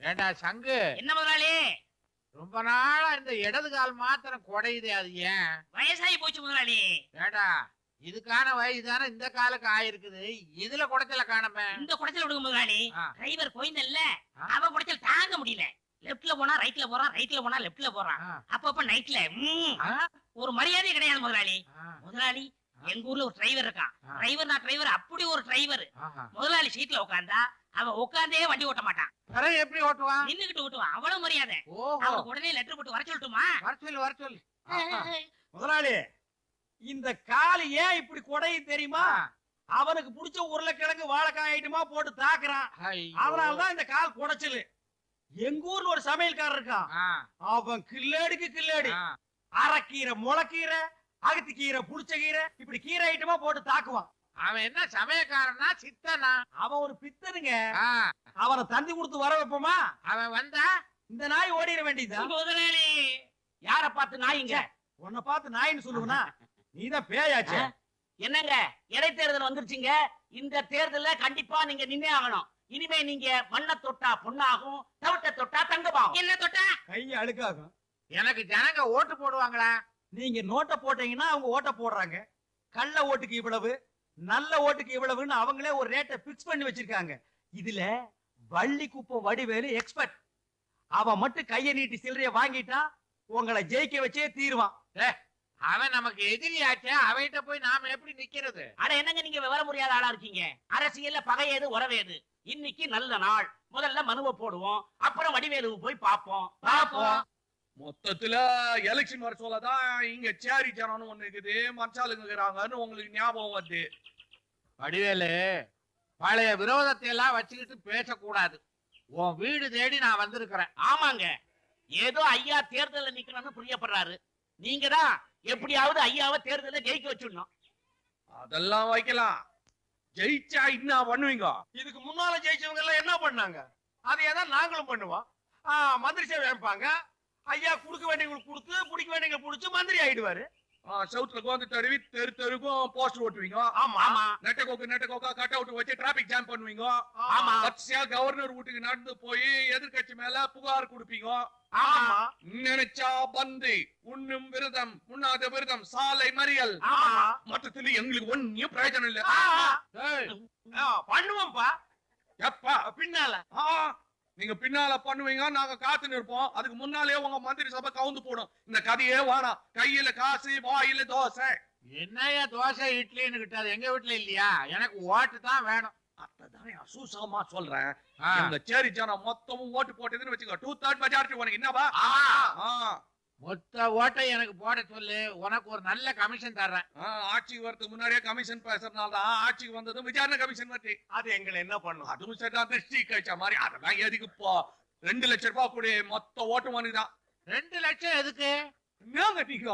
ஏண்டா சங்கு? என்ன முதலாளி? ரொம்ப நாளா இந்த இடது கால் மாத்திரம் குடையுதே அது ஏன்? வயசாகி போச்சு முதலாளி. ஏண்டா இதுக்கான வயசு தானே இந்த காலுக்கு ஆயிருக்குது. இதுல குடைச்சல காணமே. இந்த குடைச்சல் விடுங்க முதலாளி. டிரைவர் கோயிந்தல்ல ஆ. அவன் குடைச்சல் தாங்க முடியல. லெப்ட்ல போனா ரைட்ல போறான் ரைட்ல போனா லெப்ட்ல போறான் ஆ, அப்பப்ப நைட்ல ஒரு மரியாதை கிடையாது முதலாளி. முதலாளி எங்க ஊர்ல ஒரு டிரைவர் இருக்கான். டிரைவர் நான் டிரைவர் அப்படி ஒரு டிரைவர். முதலாளி சீட்ல உட்கார்ந்தா அவன் உட்கார்ந்தே வண்டி ஓட்ட மாட்டான். பிறகு எப்படி ஓட்டுவான்? நின்னுகிட்டு ஓட்டுவான். அவ்வளவு மரியாதை. அவனுக்கு உடனே லெட்டர் போட்டு வர சொல்லட்டுமா? வர சொல்லு வர சொல்லு. முதலாளி இந்த கால் ஏன் இப்படி குடையும் தெரியுமா? அவனுக்கு பிடிச்ச உருளைக்கிழங்கு வாழைக்காய் ஐட்டமா போட்டு தாக்குறான். அதனாலதான் இந்த கால் குடைச்சலு. எங்க ஊர்ல ஒரு சமையல்காரர் இருக்கான். அவன் கில்லேடுக்கு கில்லேடு. அரைக்கீரை முளைக்கீரை அகத்தி கீரை புளிச்ச கீரை இப்படி கீரை ஐட்டமா போட்டு தாக்குவான். அவன் என்ன சமயக்காரனா சித்தனா? அவன் ஒரு பித்தனுங்க. அவனை தந்தி கொடுத்து வர வைப்போமா? அவன் வந்தா? இந்த நாய் ஓடிட வேண்டியதுதான். முதலாளி யார பார்த்து நாயிங்க? உன்னை பார்த்து நாயின்னு சொல்லுவனா? நீதான் பேயாச்சே. என்னங்க? இடைத்தேர்தல் வந்துருச்சுங்க. இந்த தேர்தல்ல கண்டிப்பா நீங்க நின்னே ஆகணும். இனிமே நீங்க மண்ணை தொட்டா பொண்ணாகும் தவிட்ட தொட்டா தங்கமாகும். என்ன தொட்டா? கையை அழுக்காகும். எனக்கு ஜனங்க ஓட்டு போடுவாங்களா? நீங்க நோட்டை போட்டீங்கன்னா அவங்க ஓட்ட போடுறாங்க. கள்ள ஓட்டுக்கு இவ்வளவு. நல்ல ஓட்டுக்கு இவ்வளவுன்னு அவங்களே ஒரு ரேட்டை பிக்ஸ் பண்ணி வச்சிருக்காங்க. இதுல வள்ளி குப்பம் வடிவேலு எக்ஸ்பர்ட் அவன் மட்டும் கையை நீட்டி சில்லறைய வாங்கிட்டா உங்களை ஜெயிக்க வச்சே தீருவான். அவன் நமக்கு எதிரியாச்சே அவன்கிட்ட போய் நாம எப்படி நிக்கிறது? அட என்னங்க நீங்க விவர முடியாத ஆளா இருக்கீங்க? அரசியல்ல பகையது உறவேது. இன்னைக்கு நல்ல நாள். முதல்ல மனுவை போடுவோம் அப்புறம் வடிவேலுவு போய் பாப்போம் பாப்போம் மொத்தத்துல எலெக்ஷன் வர சொல்லதான் இங்க சேரி ஜனம்னு ஒண்ணு இருக்குது. மச்சாளுங்க இருக்கிறாங்கன்னு உங்களுக்கு ஞாபகம் வருது. வடிவேலு பழைய விரோதத்தை எல்லாம் வச்சுக்கிட்டு பேசக்கூடாது. உன் வீடு தேடி நான் வந்திருக்கிறேன். ஆமாங்க. ஏதோ ஐயா தேர்தல்ல நிக்கணும்னு பிரியப்படுறாரு. நீங்க தான் எப்படியாவது ஐயாவை தேர்தல்ல ஜெயிக்க வச்சிடணும். அதெல்லாம் வைக்கலாம். ஜெயிச்சா என்ன பண்ணுவீங்க? இதுக்கு முன்னால ஜெயிச்சவங்க எல்லாம் என்ன பண்ணாங்க? அதையே தான் நாங்களும் பண்ணுவோம். மந்திரி சேவை வைப்பாங்க ஐயா குடுக்க வேண்டியவங்களுக்கு கொடுத்து பிடிக்க வேண்டியவங்களுக்கு பிடிச்சு மந்திரி ஆயிடுவாரு. செவுத்துல கோந்து தடவி தெரு தெருக்கும் போஸ்டர் ஓட்டுவீங்க. ஆமா. ஆமா நெட்ட கோக்கு நெட்ட கோக்கா கட் அவுட் வச்சு டிராபிக் ஜாம் பண்ணுவீங்க. ஆமா. வரிசையா கவர்னர் வீட்டுக்கு நடந்து போய் எதிர்க்கட்சி மேல புகார் கொடுப்பீங்க. ஆமா. நினைச்சா பந்து உண்ணும் விரதம் உண்ணாத விரதம் சாலை மறியல். மொத்தத்துல எங்களுக்கு ஒன்னும் பிரயோஜனம் இல்ல. பண்ணுவோம்ப்பா. எப்பா? பின்னால. நீங்க பின்னால பண்ணுவீங்க நாங்க காத்து நிற்போம். அதுக்கு முன்னாலே உங்க மந்திரி சபை கவுந்து போடும். இந்த கதையே வேணாம். கையில காசு வாயில தோசை. என்னய்யா தோசை இட்லின்னு கிட்டாது எங்க வீட்டுல இல்லையா? எனக்கு ஓட்டு தான் வேணும். அதான் அசூசமா சொல்றேன். இந்த சேரி ஜனம் மொத்தமும் ஓட்டு போட்டதுன்னு வச்சுக்கோ. டூ தேர்ட் மெஜாரிட்டி உனக்கு என்னவா? மொத்த ஓட்டை எனக்கு போட சொல்லு. உனக்கு ஒரு நல்ல கமிஷன் தர்றேன். ஆட்சிக்கு வரதுக்கு முன்னாடியே கமிஷன் பேசுறதுனால தான் ஆட்சிக்கு வந்ததும் விசாரணை கமிஷன் வருது. அது எங்களை என்ன பண்ணும்? அதுவும் சரிதான். திருஷ்டி கழிச்ச மாதிரி அதெல்லாம் எதுக்கு இப்போ ரெண்டு லட்சம் ரூபாய் கூட. மொத்த ஓட்டு மனுதான் ரெண்டு லட்சம் எதுக்கு? என்னங்க நீங்க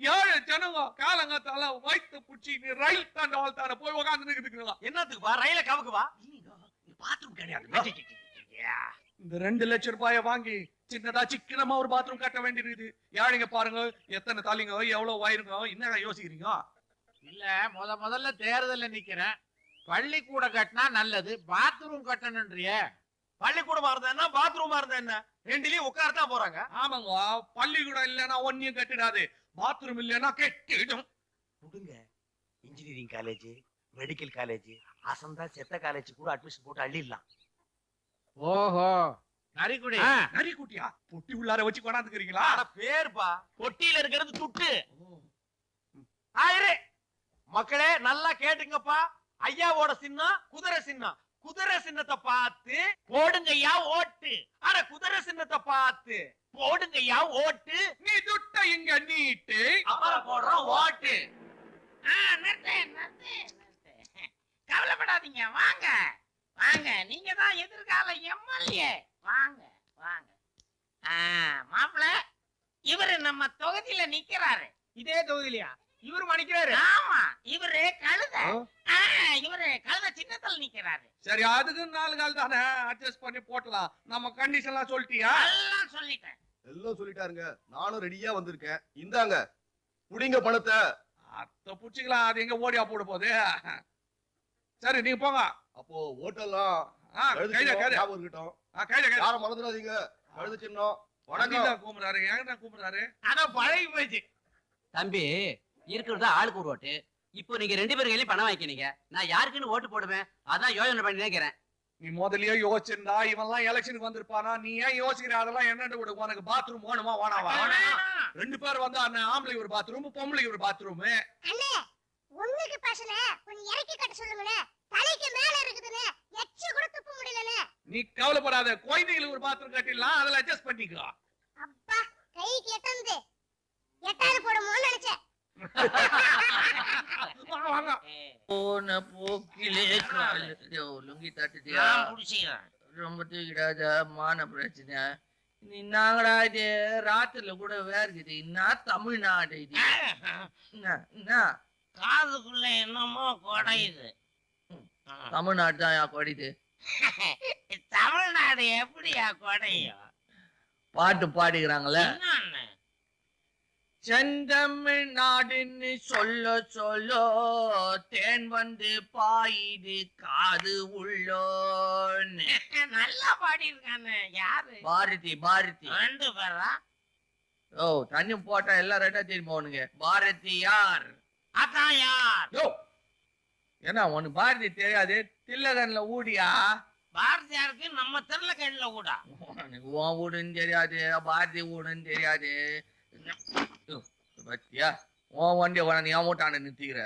ஏழு ஜனங்க காலங்காத்தால வயிற்று புடிச்சு நீ ரயில் தாண்டவாள் தான போய் உக்காந்து நிக்குதுங்களா என்னத்துக்குப்பா ரயில கவுக்குவா பாத்ரூம் கிடையாது. இந்த ரெண்டு லட்சம் ரூபாய வாங்கி சின்னதா சிக்கனமா ஒரு பாத்ரூம் கட்ட வேண்டியிருக்குது. ஏழைங்க பாருங்க எத்தனை தலைங்க எவ்வளவு வயிறுங்க என்ன யோசிக்கிறீங்க? இல்ல முத முதல்ல தேர்தல்ல நிக்கிறேன். பள்ளிக்கூடம் கட்டினா நல்லது பாத்ரூம் கட்டணுன்றிய பள்ளிக்கூடமா இருந்தா என்ன பாத்ரூமா இருந்தா என்ன? ரெண்டுலயும் உட்காரத்தான் போறாங்க. ஆமாங்க பள்ளிக்கூடம் இல்லைன்னா ஒன்னியும் கட்டிடாது. பாத்ரூம் இல்லைன்னா கெட்டிடும். விடுங்க இன்ஜினியரிங் காலேஜ் மெடிக்கல் காலேஜ் அசந்தா செத்த காலேஜ் கூட அட்மிஷன் போட்டு அள்ளிடலாம். ஓஹோ. நரிக்குடி நரி குட்டியா பொட்டி உள்ளார வச்சு கொண்டாந்துக்கிறீங்களா? அட பேர்ப்பா பொட்டியில இருக்கிறது துட்டு. ஆயிரு. மக்களே நல்லா கேட்டுங்கப்பா. ஐயாவோட சின்னம் குதிரை சின்னம். குதிரை சின்னத்தை பார்த்து போடுங்கய்யா ஓட்டு. அட குதிரை சின்னத்தை பார்த்து போடுங்கய்யா ஓட்டு. நீ துட்ட இங்க நீட்டு. அப்புறம் போடுறோம் ஓட்டு. கவலைப்படாதீங்க வாங்க. வாங்க நீங்க தான் எதிர்கால எம்எல்ஏ. வாங்க வாங்க. ஆ, மாப்பிள இவரு நம்ம தொகுதியில நிக்கிறாரு. இதே தொகுதியிலயா? இவரு மணிக்கிறாரு ஆமா இவரு கழுத. ஆ, இவரு கழுத சின்னத்துல நிக்கிறாரு. சரி அதுக்கு நாலு கால் தானே அட்ஜஸ்ட் பண்ணி போட்டலாம். நம்ம கண்டிஷன்லாம் சொல்லிட்டியா? எல்லாம் சொல்லிட்டேன். எல்லாம் சொல்லிட்டாருங்க. நானும் ரெடியா வந்திருக்கேன். இந்தாங்க புடிங்க பணத்தை. அத்த புடிச்சுக்கலாம். அது எங்க ஓடியா போட போகுது? சரி நீங்க போங்க. அப்போ ஓட்டெல்லாம் இருக்கட்டும். யாரும் மறந்துடாதீங்க. கழுது சின்னம். வணக்கம். கூப்பிடுறாரு. ஏன் கூப்பிடுறாரு? அதான் பழகி போச்சு தம்பி இருக்கிறது ஆளுக்கு ஒரு ஓட்டு. இப்போ நீங்க ரெண்டு பேரும் கையிலயும் பணம் வாங்கிக்கிறீங்க. நான் யாருக்குன்னு ஓட்டு போடுவேன்? அதான் யோசனை பண்ணி நினைக்கிறேன் நீ முதல்லயே யோசிச்சிருந்தா இவன்லாம் எலெக்ஷனுக்கு வந்திருப்பானா? நீ ஏன் யோசிக்கிற? அதெல்லாம் என்னன்னு விடு உனக்கு பாத்ரூம் வேணுமா? வேணாவா ரெண்டு பேர் வந்தா அண்ணன் ஆம்பளை ஒரு பாத்ரூம் பொம்பளைக்கு ஒரு பாத்ரூம் அண்ணே ஒண்ணுக்கு பசல கொஞ்சம் இறக்கி கட்ட தலைக்கு மேல இருக்குதுன்னு. எச்சு கூட துப்ப முடியலண்ணே நீ கவலைப்படாத குழந்தைகளுக்கு ஒரு பாத்ரூம் கட்டிடலாம் அதுல அட்ஜஸ்ட் பண்ணிக்கோ. அப்பா கைக்கு எட்டந்து. எட்டாவது போடுமோன்னு நினைச்சேன். போன போக்கிலே லுங்கி தட்டுட்டியா? ரொம்ப தூக்கிடாத மான பிரச்சனை நீ நாங்கடா இது ராத்திரில கூட வேர்க்குது. என்ன தமிழ்நாடு இது? என்ன என்ன காதுக்குள்ள என்னமோ குடையுது. தமிழ்நாடு தான் கொடிது. தமிழ்நாடு எப்படியா குடையும்? பாட்டு பாடிக்கிறாங்களே. என்னன்னு? செந்தமிழ்நாடுன்னு சொல்ல சொல்ல தேன் வந்து பாயுது காது உள்ளோன்னு. நல்லா பாடியிருக்கானே யாரு? பாரதி பாரதி. ரெண்டு பேரா? ஓ தண்ணி போட்டா எல்லாம் ரெட்டா திரும்ப பாரதி யார்? அதான் யார்? ஏன்னா உனக்கு பாரதி தெரியாது. தில்லகன்ல ஊடியா? பாரதியாருக்கு நம்ம தெருல கண்ணில உனக்கு உன் வீடுன்னு தெரியாது பாரதி வீடுன்னு தெரியாது. பத்தியா? உன் வண்டியை கொண்டாந்து என் வீட்டாண்ட நிறுத்திக்கிற.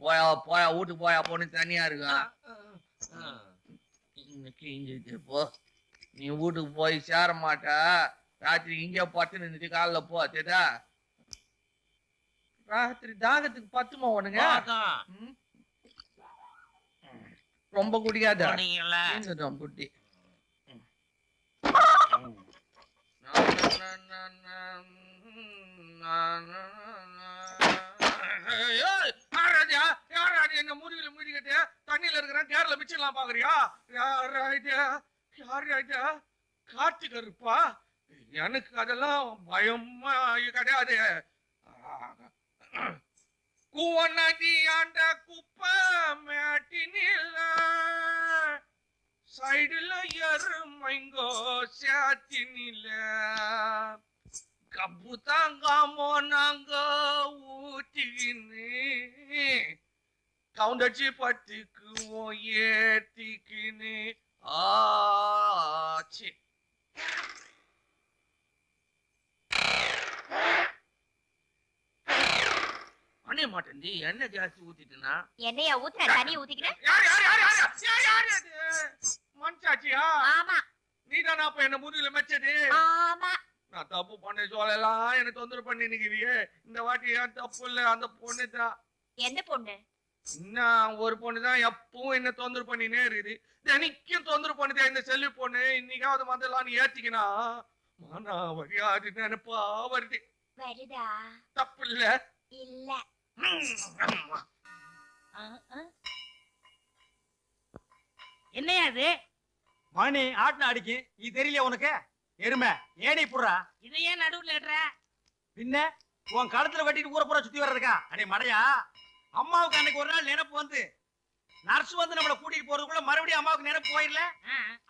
போயா போயா வீட்டுக்கு போயா பொண்ணு தனியா இருக்கா? இன்னைக்கு இங்க போ. நீ வீட்டுக்கு போய் சேர மாட்டா. ராத்திரி இங்கே பத்து நின்றுட்டு காலைல போ தெரியுதா? ராத்திரி தாகத்துக்கு பத்துமா. ம்? ரொம்ப தீர்ந்துட்டோம் புட்டி என்ன முறியில முடிக்கிட்டு தண்ணியில இருக்கிறேன் கேரள மிச்சலாம் பாக்குறியா? யார் ஐடியா யார் ஐடியா கார்த்திக் இருப்பா எனக்கு அதெல்லாம் பயமா கிடையாது. கூவநதி குப்பை மேட்டினில சைடுல எருமைங்கோ சாத்தினில கப்பு தாங்காமோ நாங்க ஊட்டிக்கின்னு. கவுண்டச்சி பத்துக்குவோம் ஏத்திக்கின்னு. ஆச்சு அணைய மாட்டேன். என்ன ஜாஸ்தி ஊத்திட்டுனா? என்னையா ஊத்துற தண்ணி ஊத்திக்கிறேன் யார் யார் யார் யார் யார் யார்? அது மன்சாச்சியா ஆமா. நீதானா அப்ப என்ன முதுகுல மெச்சது? ஆமா. நான் தப்பு பண்ண சொல்லலாம் என்ன தொந்தரவு பண்ணி நிக்கிறியே இந்த வாட்டி ஏன் தப்பு இல்ல? அந்த பொண்ணு தான் எந்த பொண்ணு? இன்னும் ஒரு பொண்ணு தான் எப்பவும் என்ன தொந்தரவு பண்ணினே இருக்குது. தினைக்கும் தொந்தரவு பண்ணுதே இந்த செல்வி பொண்ணு. இன்னைக்காவது வந்தெல்லாம் ஏத்திக்கினா மானா வழியாது நினைப்பா வருது. வருதா? தப்பு இல்ல. இல்ல. என்னையா அது? மணி ஆட்டின அடிக்கு. இது தெரியல உனக்கு? எருமை. ஏடி புடுறா இதையே நடுவுல இடுற? பின்ன உன் கழுத்துல கட்டிட்டு ஊர பூரா சுத்தி வர்றதுக்கா? அடே மடையா. அம்மாவுக்கு அன்னைக்கு ஒரு நாள் நினைப்பு வந்து நர்ஸ் வந்து நம்மள கூட்டிட்டு போறதுக்குள்ள மறுபடியும் அம்மாவுக்கு நினைப்பு போயிடல.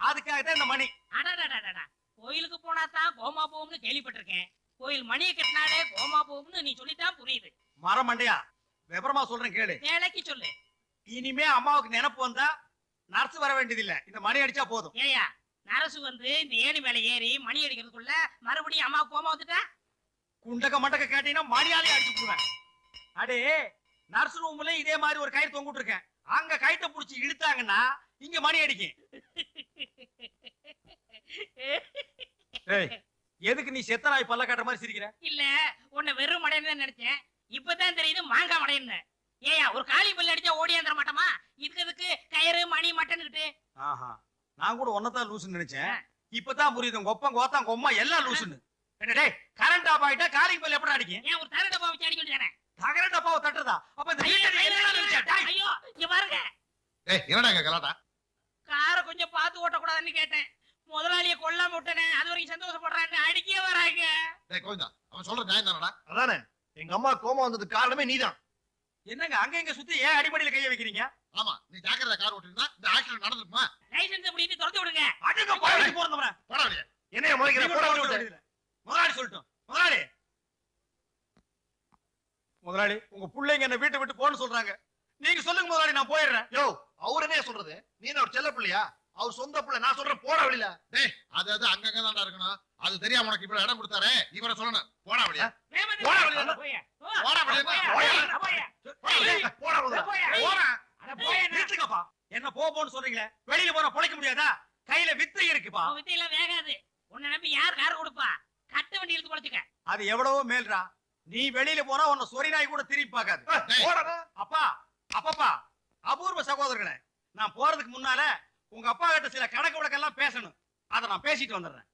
அதுக்காக தான் இந்த மணி. அடடடடடா. கோயிலுக்கு போனா தான் கோமா போகும்னு கேள்விப்பட்டிருக்கேன் கோயில் மணியை கட்டினாலே கோமா போகும்னு நீ சொல்லித்தான் புரியுது மரம் மண்டையா விவரமா சொல்றேன் கேளு. வேலைக்கு சொல்லு. இனிமே அம்மாவுக்கு நினைப்பு வந்தா நர்ஸ் வர வேண்டியதில்ல. இந்த மணி அடிச்சா போதும். ஏயா நரசு வந்து இந்த ஏணி மேல ஏறி மணி அடிக்கிறதுக்குள்ள மறுபடியும் அம்மா கோமா வந்துட்டா? குண்டக்க மண்டக்க கேட்டீங்கன்னா மணியாலே அடிச்சு போடுவேன் அடே நர்ஸ் ரூம்ல இதே மாதிரி ஒரு கயிறு தொங்கிட்டு இருக்கேன் அங்க கயித்தை புடிச்சு இழுத்தாங்கன்னா இங்க மணி அடிக்கும். எதுக்கு நீ செத்த நாய் பல்ல காட்டுற மாதிரி சிரிக்கிற? இல்ல உன்னை வெறும் மடையன்னு நினைச்சேன். இப்பதான் தெரியுது மாங்காய் மடையன்னு ஏயா ஒரு காளி பல்லு அடிச்சா ஓடியாந்துட மாட்டோமா? இதுக்கு எதுக்கு கயிறு மணி மட்டன்னுட்டு ஆஹா நான் கூட ஒன்னதான் லூசுன்னு நினைச்சேன். இப்பதான் புரியுது உங்க ஒப்பம் கோத்தம் கொம்மா எல்லாம் லூசுன்னு என்ன டேய் கரண்ட் ஆஃப் ஆயிட்டா காலிங் பல் எப்படி அடிக்கும்? ஏன் ஒரு தர டப்பா வச்சு அடிக்க வேண்டியதானே? தகர டப்பாவை தட்டுறதா? அப்ப இந்த ஐயோ, வீட்டுல ஐயோ, என்ன நினைச்சா? டேய், ஐயோ இங்க பாருங்க. ஏய் என்னடா இங்க கலாட்டா? காரை கொஞ்சம் பார்த்து ஓட்டக்கூடாதுன்னு கேட்டேன். முதலாளிய கொல்லாம விட்டனே அது வரைக்கும் சந்தோஷப்படுறான்னு அடிக்கவே வராங்க. டேய் கோவிந்தா அவன் சொல்ற நியாயம் தானடா அதானே? எங்க அம்மா கோமா வந்ததுக்கு காரணமே நீதான். என்னங்க அங்க இங்க சுத்தி ஏன் அடிமடியில கைய வைக்கிறீங்க? ஆமா நீ ஜாக்கிரதை கார் ஓட்டிருந்தா இந்த ஆக்சிடென்ட் நடந்திருக்குமா லைசன்ஸ் முடிட்டு துரத்து விடுங்க அடுங்க போய் போறந்தவன போடா வெளியே என்னைய முறைக்கிற போட விட்டு முதலாளி சொல்லட்டும் முதலாளி முதலாளி உங்க பிள்ளைங்க என்ன வீட்டை விட்டு போன்னு சொல்றாங்க நீங்க சொல்லுங்க முதலாளி நான் போயிடுறேன் யோ அவர் என்ன சொல்றது நீ என்ன ஒரு செல்ல பிள்ளையா அவர் சொந்த பிள்ளை நான் சொல்றேன் போடா வெளியில டேய் அது அது அங்கங்க தான்டா இருக்கணும் அது இவ்வளவு இடம் கொடுத்தாரே இவரை சொல்லணும். போடா வெளியே. வேகமா போடா. போடா என்ன? போ போன்னு சொல்றீங்களே? வெளியில போனா பொழைக்க முடியாதா? கையில வித்து இருக்குப்பா. உன் வித்தையெல்லாம் வேகாது. உன்னை நம்பி யார் கார் கொடுப்பா? கட்ட வண்டி இழுத்து பொழைச்சுக்க. அது எவ்வளவோ மேல்றா நீ வெளியில போனா உன்னை சொறி நாய் கூட திரும்பி பார்க்காது. அப்பா அப்பப்பா அபூர்வ சகோதரர்களே நான் போறதுக்கு முன்னால உங்க அப்பா கிட்ட சில கணக்கு வழக்கெல்லாம் பேசணும். அதை நான் பேசிட்டு வந்துடுறேன்.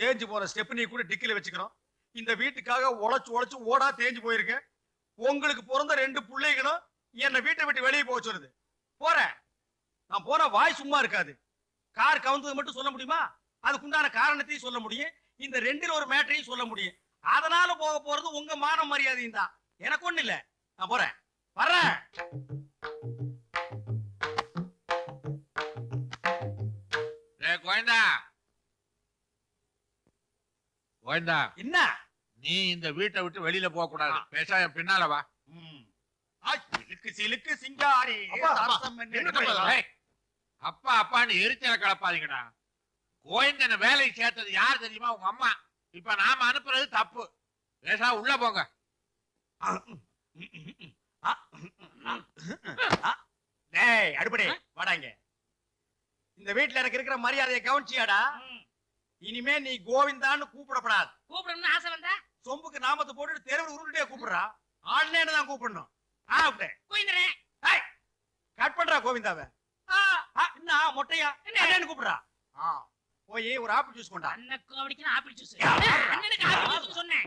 தேஞ்சு போற ஸ்டெப்னி கூட டிக்கில வச்சுக்கிறோம் இந்த வீட்டுக்காக உழைச்சு உழைச்சு ஓடா தேஞ்சு போயிருக்கேன் உங்களுக்கு பிறந்த ரெண்டு பிள்ளைகளும் என்னை வீட்டை விட்டு வெளியே போக சொல்லுது. போறேன் நான் போற வாய் சும்மா இருக்காது. கார் கவுந்தது மட்டும் சொல்ல முடியுமா? அதுக்குண்டான காரணத்தையும் சொல்ல முடியும். இந்த ரெண்டில் ஒரு மேட்டரையும் சொல்ல முடியும். அதனால போக போறது உங்க மான மரியாதையும் தான். எனக்கு ஒண்ணு இல்ல. நான் போறேன். வர்றேன் டேய் கோயந்தா கோயந்தா என்ன? நீ இந்த வீட்டை விட்டு வெளியில போக கூடாது பேச என் பின்னால வா. சிலுக்கு சிலுக்கு சிங்காரி. அப்பா, அப்பான்னு எரிச்சல கலப்பாதீங்கடா. கோயந்தனை வேலைக்கு சேர்த்தது யார் தெரியுமா? உங்க அம்மா. இப்ப நாம அனுப்புறது தப்பு. பேசா உள்ள போங்க. டேய் அடுப்படே. வாடாங்க இந்த வீட்ல எனக்கு இருக்கிற மரியாதையை கவனிச்சியாடா. இனிமே நீ கோவிந்தான்னு கூப்பிடப்படாது. கூப்பிடணும்னு ஆசை வந்தா? சொம்புக்கு நாமத்தை போட்டுட்டு தெருவில் உருண்டே கூப்பிடுறா. ஆன்லைன் தான் கூப்பிடணும். ஆ அப்படியே போயிந்துறேன் கட் பண்றா கோவிந்தாவ. என்ன மொட்டையா? என்ன? கூப்பிடுறா. ஆ போய் ஒரு ஆப்பிள் ஜூஸ் கொண்டா. அண்ணனுக்கு ஆப்பிள் ஜூஸ்? அண்ணனுக்கு ஆப்பிள் ஜூஸ் சொன்னேன்.